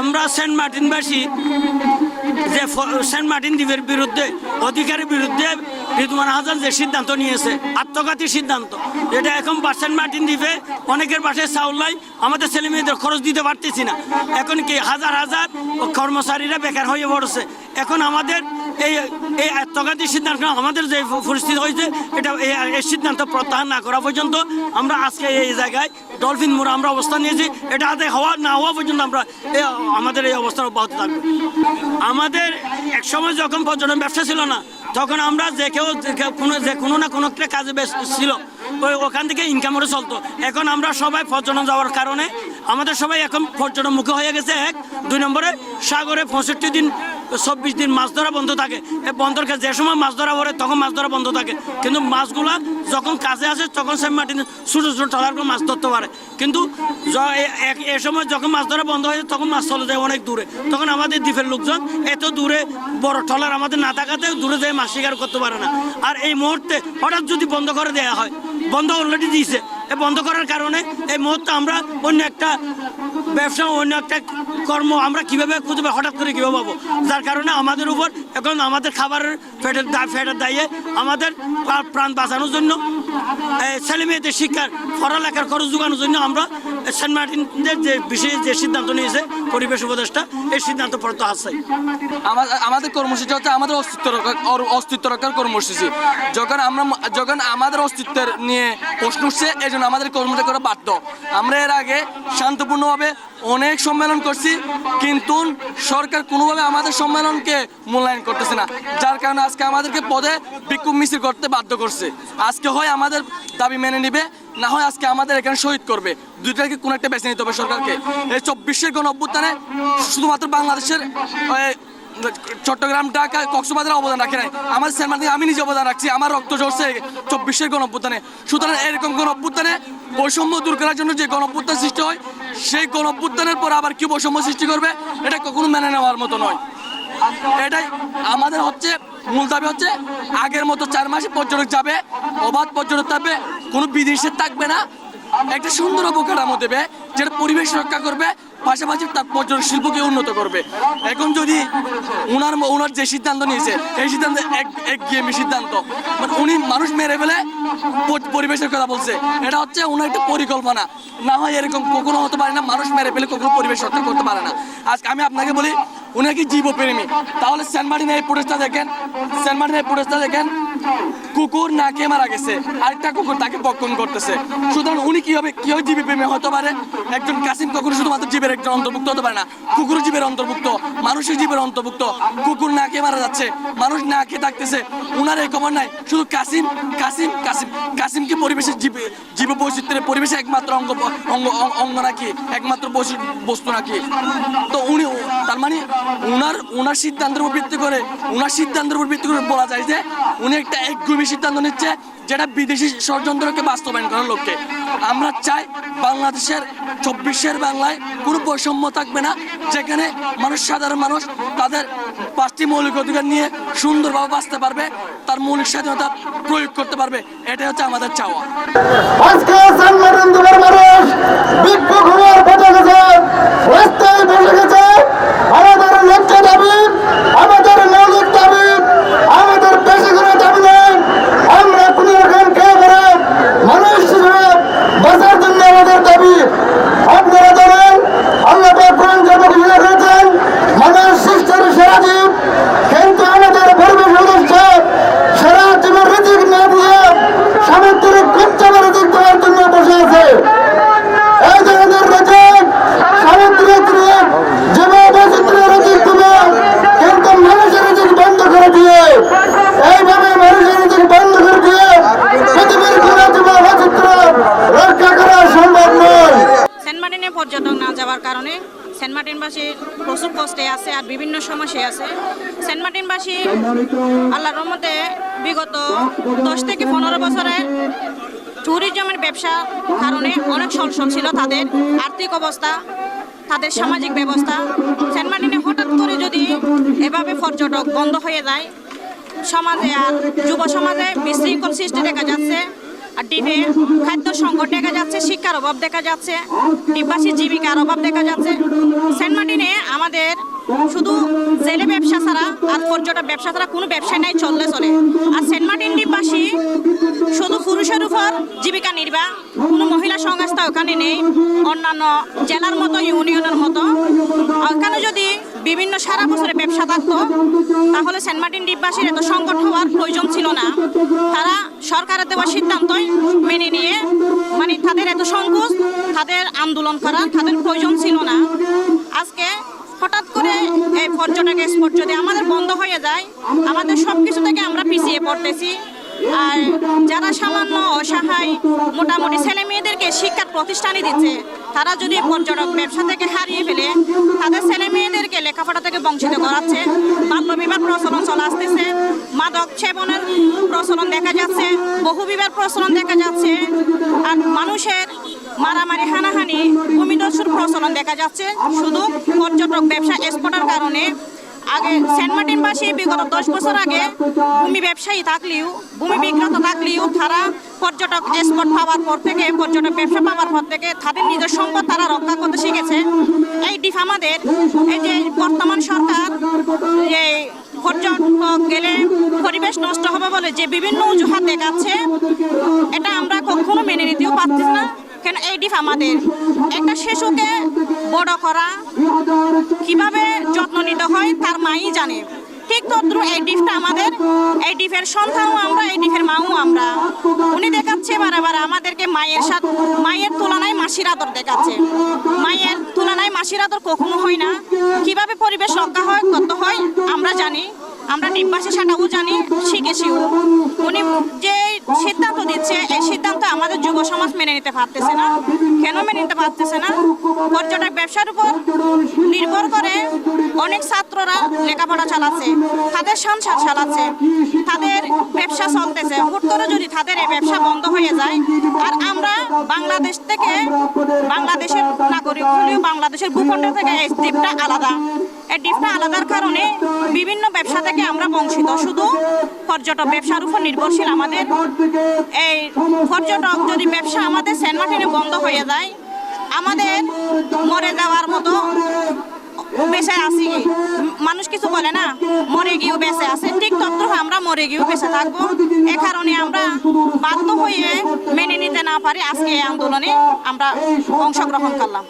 আমরা সেন্ট মার্টিনবাসী যে Saint Martin দ্বীপের বিরুদ্ধে অধিকারের বিরুদ্ধে রিদওয়ান হাসান যে সিদ্ধান্ত নিয়েছে, আত্মঘাতী সিদ্ধান্ত, এটা এখন বা- সেন্ট মার্টিন দ্বীপে অনেকের বাসায় চাউল নাই, আমাদের ছেলে মেয়েদের খরচ দিতে পারতেছি না। এখন কি হাজার হাজার কর্মচারীরা বেকার হয়ে পড়ছে? এখন আমাদের এই এই আত্মঘাতী সিদ্ধান্ত, আমাদের যে পরিস্থিতি হয়েছে, এটা এই সিদ্ধান্ত প্রত্যাহার না করা পর্যন্ত আমরা আজকে এই জায়গায় ডলফিন মোড়ে আমরা অবস্থান নিয়েছি। এটা আদায় হওয়া, না হওয়া পর্যন্ত আমরা আমাদের এই অবস্থা অব্যাহত থাকবে। আমাদের এক সময় যখন পর্যটন ব্যবসা ছিল না তখন আমরা যে কেউ কোনো যে কোনো না কোনো একটা কাজে ব্যস্ত ছিল। ওই ওখান থেকে ইনকাম করে চলতো। এখন আমরা সবাই পর্যটন যাওয়ার কারণে আমাদের সবাই এখন পর্যটন মুখে হয়ে গেছে। এক, দুই নম্বরে সাগরে পঁয়ষট্টি দিন চব্বিশ দিন মাছ ধরা বন্ধ থাকে। এই বন্ধর যে সময় মাছ ধরা পড়ে, তখন মাছ ধরা বন্ধ থাকে। কিন্তু মাছগুলা যখন কাজে আসে, তখন সে মাটি ছোটো ছোটো ট্রলারগুলো মাছ ধরতে পারে। কিন্তু এ- সময় যখন মাছ ধরা বন্ধ হয়ে যায়, তখন মাছ চলে যায় অনেক দূরে। তখন আমাদের দ্বীপের লোকজন এত দূরে বড় ট্রলার আমাদের না থাকাতে দূরে যেয়ে মাছ শিকার করতে পারে না। আর এই মুহূর্তে হঠাৎ যদি বন্ধ করে দেওয়া হয়, বন্ধ অলরেডি দিয়েছে। বন্ধ করার কারণে এই মুহূর্তে আমরা অন্য একটা ব্যবসা, অন্য একটা কর্ম আমরা কীভাবে খুঁজবে, হঠাৎ করে কীভাবে পাবো? যার কারণে আমাদের উপর এখন আমাদের খাবারের ফেটের দা ফেটের দায়ে আমাদের প্রাণ বাঁচানোর জন্য ছেলেমেয়েদের ছেলে মেয়েদের শিক্ষার, পড়ালেখার খরচ যোগানোর জন্য আমরা সেন্ট মার্টিনদের যে বিশেষ যে সিদ্ধান্ত নিয়েছে পরিবেশ উপদেষ্টা, এই সিদ্ধান্ত চাই আমা- আমাদের কর্মসূচি হচ্ছে আমাদের অস্তিত্ব অস্তিত্ব রক্ষার কর্মসূচি। যখন আমরা যখন আমাদের অস্তিত্বের নিয়ে প্রশ্ন উঠছে এই জন্য আমাদের কর্মটা করা বাধ্য। আমরা এর আগে শান্তপূর্ণভাবে অনেক সম্মেলন করছি, কিন্তু সরকার কোনোভাবে আমাদের সম্মেলনকে মূল্যায়ন করতেছে না। যার কারণে আজকে আমাদেরকে পদে বিক্ষোভ মিছিল করতে বাধ্য করছে। আজকে হয় আমাদের দাবি মেনে নিবে না হয় আজকে আমাদের এখানে শহীদ করবে। দুইটাকে কোনো একটা বেছে নিতে হবে সরকারকে। এই চব্বিশের গণ অভ্যুত্থানে শুধুমাত্র বাংলাদেশের চট্টগ্রাম, ঢাকা কক্সবাজারের অবদান রাখে নাই। আমার সেলমান থেকে আমি নিজে অবদান রাখছি। আমার রক্ত ঝরছে চব্বিশের গণ অভ্যুত্থানে। সুতরাং এরকম গণ অভ্যুত্থানে বৈষম্য দূর করার জন্য যে গণ অভ্যুত্থান সৃষ্টি হয়, সেই গণ অভ্যুত্থানের পর আবার কি বৈষম্য সৃষ্টি করবে, এটা কখনো মেনে নেওয়ার মতো নয়। এটাই আমাদের হচ্ছে মূল দাবি হচ্ছে আগের মতো চার মাসে পর্যটক যাবে, অবাধ পর্যটক থাকবে, কোনো বিদেশের থাকবে না। একটা সুন্দর অবকাঠামো দেবে, যেটা পরিবেশ রক্ষা করবে, পাশাপাশি তার পর্যটন শিল্পকে উন্নত করবে। এখন যদি ওনার ওনার যে সিদ্ধান্ত নিয়েছে, এই সিদ্ধান্ত এক একঘেয়েমি সিদ্ধান্ত। মানে উনি মানুষ মেরে ফেলে পরিবেশের কথা বলছে। এটা হচ্ছে ওনার একটা পরিকল্পনা। না হয় এরকম কখনো হতে পারে না, মানুষ মেরে ফেলে কখনো পরিবেশ রক্ষা করতে পারে না। আজকে আমি আপনাকে বলি উনি কি জীবপ্রেমী। তাহলে সেন্ট মার্টিনের এই প্রোটেস্টটা দেখেন সেন্ট মার্টিনের এই প্রোটেস্টটা দেখেন। কুকুর না কে মারা গেছে। আরেকটা কুকুর তাকে বক্ষণ করতেছে। সুতরাং উনি কীভাবে কীভাবে জীবী প্রেমী হতে পারে? একজন কাসিম কখনো শুধুমাত্র জীবের একজন অন্তর্ভুক্ত হতে পারে না। কুকুর জীবের অন্তর্ভুক্ত মানুষের জীবের অন্তর্ভুক্ত। কুকুর না কে মারা যাচ্ছে, মানুষ না কে থাকতেছে। উনার এই খবর নাই। শুধু কাসিম কাসিম কাসিম। কি পরিবেশের জীব জীব বৈচিত্র্যের পরিবেশে একমাত্র অঙ্গ অঙ্গ অঙ্গ- নাকি? একমাত্র বস্তু নাকি? তো উনি তার মানে উনার উনার সিদ্ধান্তের উপর ভিত্তি করে উনার সিদ্ধান্তের উপর ভিত্তি করে বলা যায় যে উনি একটা একগুমি সিদ্ধান্ত নিচ্ছে যেটা বিদেশি ষড়যন্ত্রকে বাস্তবায়ন করার লক্ষ্যে। আমরা চাই বাংলাদেশের, চব্বিশের বাংলায় কোনো বৈষম্য থাকবে না, যেখানে মানুষ, সাধারণ মানুষ তাদের পাঁচটি মৌলিক অধিকার নিয়ে সুন্দরভাবে বাঁচতে পারবে, তার মৌলিক স্বাধীনতা প্রয়োগ করতে পারবে। এটাই হচ্ছে আমাদের চাওয়া। আজকে মানুষ বিক্ষোভ গেছে আমাদের লক্ষ্য দাবি আমাদের মৌলিক দাবি আমাদের বেশি করে দাবি নেই আমরা কোন রকম কেউ করে মানুষ হিসেবে বাঁচার জন্য আমাদের দাবি আপনারা জানেন আল্লাহ পাক কোরআন জন্য ঘোষণা করেছেন মানুষ সৃষ্টির সেরা জীব কিন্তু আমাদের পরিবেশ অনুষ্ঠা সারা জীবন রিজিক না দিয়ে সামুদ্রিক কচ্চাবার রিজিক দেওয়ার জন্য বসে আছে এই ধরনের রিজিক সামুদ্রিক রিজিক জীব বৈচিত্র্য রিজিক দেবে কিন্তু মানুষের রিজিক বন্ধ করে দিয়ে এইভাবে মানুষের রিজিক বন্ধ করে দিয়ে পৃথিবীর কোনো জীব বৈচিত্র্য রক্ষা করা সম্ভব নয় সেন্ট মার্টিনে পর্যটক না যাওয়ার কারণে সেন্ট মার্টিনবাসীর প্রচুর কষ্টে আছে আর বিভিন্ন সমস্যায় আছে। সেন্ট মার্টিনবাসী আল্লাহর রহমতে বিগত দশ থেকে পনেরো বছরে ট্যুরিজমের ব্যবসা কারণে অনেক সলসল ছিল তাদের আর্থিক অবস্থা তাদের সামাজিক ব্যবস্থা। সেন্ট মার্টিনে হঠাৎ করে যদি এভাবে পর্যটক বন্ধ হয়ে যায় সমাজে আর যুব সমাজে বিশৃঙ্খল সৃষ্টি দেখা যাচ্ছে। আর দ্বীপে খাদ্য সংকট দেখা যাচ্ছে, শিক্ষার অভাব দেখা যাচ্ছে দ্বীপবাসীর জীবিকার অভাব দেখা যাচ্ছে। সেন্ট মার্টিনে আমাদের শুধু জেলে ব্যবসা ছাড়া আর পর্যটক ব্যবসা ছাড়া কোনো ব্যবসা নাই, চললে চলে। আর সেন্ট মার্টিন দ্বীপবাসী শুধু পুরুষের উপর জীবিকা নির্বাহ, কোনো মহিলা সংস্থা ওখানে নেই, অন্যান্য জেলার মতো, ইউনিয়নের মতো। ওখানে যদি বিভিন্ন সারা বছরে ব্যবসা থাকতো তাহলে সেন্ট মার্টিন দ্বীপবাসীর এত সংকট হওয়ার প্রয়োজন ছিল না। তারা সরকারের দেওয়া সিদ্ধান্তই মেনে নিয়ে মানে তাদের এত সংকোচ, তাদের আন্দোলন করা, তাদের প্রয়োজন ছিল না। আজকে হঠাৎ করে এই পর্যটক স্পট যদি আমাদের বন্ধ হয়ে যায়, আমাদের সব কিছু থেকে আমরা পিছিয়ে পড়তেছি। আর যারা সামান্য অসহায়, মোটামুটি ছেলে মেয়েদেরকে শিক্ষার প্রতিষ্ঠানে দিচ্ছে তারা যদি পর্যটক ব্যবসা থেকে হারিয়ে ফেলে, তাদের ছেলে মেয়েদেরকে লেখাপড়া থেকে বঞ্চিত করাচ্ছে। বাল্যবিবাহ প্রচলন চলে আসতেছে। মাদক সেবনের প্রচলন দেখা যাচ্ছে। বহু বিবাহ প্রচলন দেখা যাচ্ছে। আর মানুষের মারামারি, হানাহানি, ভূমিদস্যুর প্রচলন দেখা যাচ্ছে। শুধু পর্যটক ব্যবসা এক্সপোর্টের কারণে আগে সেন্ট মার্টিন মার্টিনবাসী বিগত দশ বছর আগে ভূমি ব্যবসায়ী থাকলেও ভূমি বিক্রেতা থাকলেও তারা পর্যটক স্পট পাওয়ার পর থেকে পর্যটক ব্যবসা পাওয়ার পর থেকে তাদের নিজের সম্পদ তারা রক্ষা করতে শিখেছে এই ডিফ আমাদের এই যে বর্তমান সরকার যে পর্যটক গেলে পরিবেশ নষ্ট হবে বলে যে বিভিন্ন অজুহাত দেখাচ্ছে এটা আমরা কখনো মেনে নিতেও পারছি না কেন এই ডিফ আমাদের একটা শিশুকে বড় করা। কীভাবে যত্ন নিতে হয় তার মাই জানে। ঠিক তদ্রু এই ডিফটা আমাদের, এই ডিফের সন্তানও আমরা, এই ডিফের মাও আমরা। উনি দেখাচ্ছে বারবার বারে আমাদেরকে মায়ের সাথে মায়ের তুলনায় মাসির আদর দেখাচ্ছে। মায়ের তুলনায় মাসির আদর কখনো হয় না। কীভাবে পরিবেশ রক্ষা হয় কত হয়, আমরা জানি। আমরা ডিব্বাসী সেটাও জানি শিখেছিও উনি যে সিদ্ধান্ত দিচ্ছে, এই সিদ্ধান্ত আমাদের যুব সমাজ মেনে নিতে পারতেছে না। কেন মেনে নিতে পারতেছে না? পর্যটক ব্যবসার উপর নির্ভর করে অনেক ছাত্ররা লেখাপড়া চালাচ্ছে, তাদের সংসার চালাচ্ছে, তাদের ব্যবসা চলতেছে। হুট করে যদি তাদের এই ব্যবসা বন্ধ হয়ে যায়, আর আমরা বাংলাদেশ থেকে বাংলাদেশের নাগরিক হলেও বাংলাদেশের ভূখণ্ড থেকে এই দ্বীপটা আলাদা। এই দ্বীপটা আলাদার কারণে বিভিন্ন ব্যবসা থেকে আমরা বঞ্চিত। শুধু পর্যটক ব্যবসার উপর নির্ভরশীল আমাদের। এই পর্যটক যদি ব্যবসা আমাদের সেন্ট মার্টিনে বন্ধ হয়ে যায়, আমাদের মরে যাওয়ার মতো বেঁচে আছি। মানুষ কিছু বলে না, মরে গিয়েও বেঁচে আছে। ঠিক তত্ত্ব আমরা মরে গিয়েও বেঁচে থাকব। এ কারণে আমরা বাধ্য হয়ে মেনে নিতে না পারি আজকে এই আন্দোলনে আমরা অংশগ্রহণ করলাম।